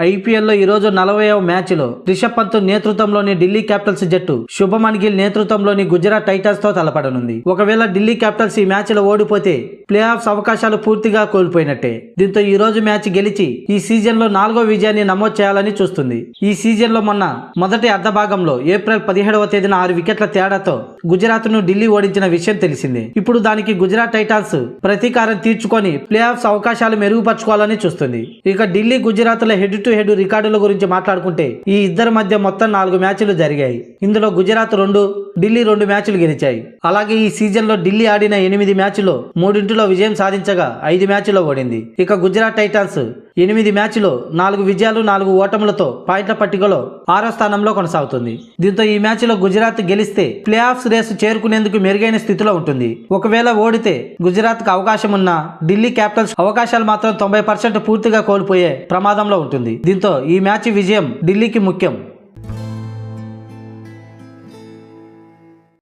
ఐపీఎల్లో ఈరోజు ఈ రోజు నలభైవ మ్యాచ్లో రిషబ్ పంత్ నేతృత్వంలోని ఢిల్లీ క్యాపిటల్స్ జట్టు శుభమన్ గిల్ నేతృత్వంలోని గుజరాత్ టైటన్స్తో తలపడనుంది. ఒకవేళ ఢిల్లీ క్యాపిటల్స్ ఈ మ్యాచ్లో ఓడిపోతే ప్లే ఆఫ్స్ అవకాశాలు పూర్తిగా కోల్పోయినట్టే. దీంతో ఈ రోజు మ్యాచ్ గెలిచి ఈ సీజన్లో నాలుగో విజయాన్ని నమోదు చేయాలని చూస్తుంది. ఈ సీజన్లో మొన్న మొదటి అర్ధ భాగంలో ఏప్రిల్ పదిహేడవ తేదీన ఆరు వికెట్ల తేడాతో గుజరాత్ను ఢిల్లీ ఓడించిన విషయం తెలిసిందే. ఇప్పుడు దానికి గుజరాత్ టైటాన్స్ ప్రతీకారం తీర్చుకొని ప్లే ఆఫ్స్ అవకాశాలు మెరుగుపరచుకోవాలని చూస్తుంది. ఇక Delhi Gujarat head to head రికార్డుల గురించి మాట్లాడుకుంటే ఈ ఇద్దరి మధ్య మొత్తం నాలుగు మ్యాచ్లు జరిగాయి. ఇందులో గుజరాత్ రెండు ఢిల్లీ రెండు మ్యాచ్లు గెలిచాయి. అలాగే ఈ సీజన్లో ఢిల్లీ ఆడిన ఎనిమిది మ్యాచ్లో మూడింటిలో విజయం సాధించగా ఐదు మ్యాచ్లో ఓడింది. ఇక గుజరాత్ టైటాన్స్ ఎనిమిది మ్యాచ్లో నాలుగు విజయాలు నాలుగు ఓటములతో పాయింట్ల పట్టికలో ఆరో స్థానంలో కొనసాగుతుంది. దీంతో ఈ మ్యాచ్లో గుజరాత్ గెలిస్తే ప్లే ఆఫ్స్ రేసు చేరుకునేందుకు మెరుగైన స్థితిలో ఉంటుంది. ఒకవేళ ఓడితే గుజరాత్కు అవకాశం ఉన్నా ఢిల్లీ క్యాపిటల్స్ అవకాశాలు మాత్రం తొంభై పర్సెంట్ పూర్తిగా కోల్పోయే ప్రమాదంలో ఉంటుంది. దీంతో ఈ మ్యాచ్ విజయం ఢిల్లీకి ముఖ్యం.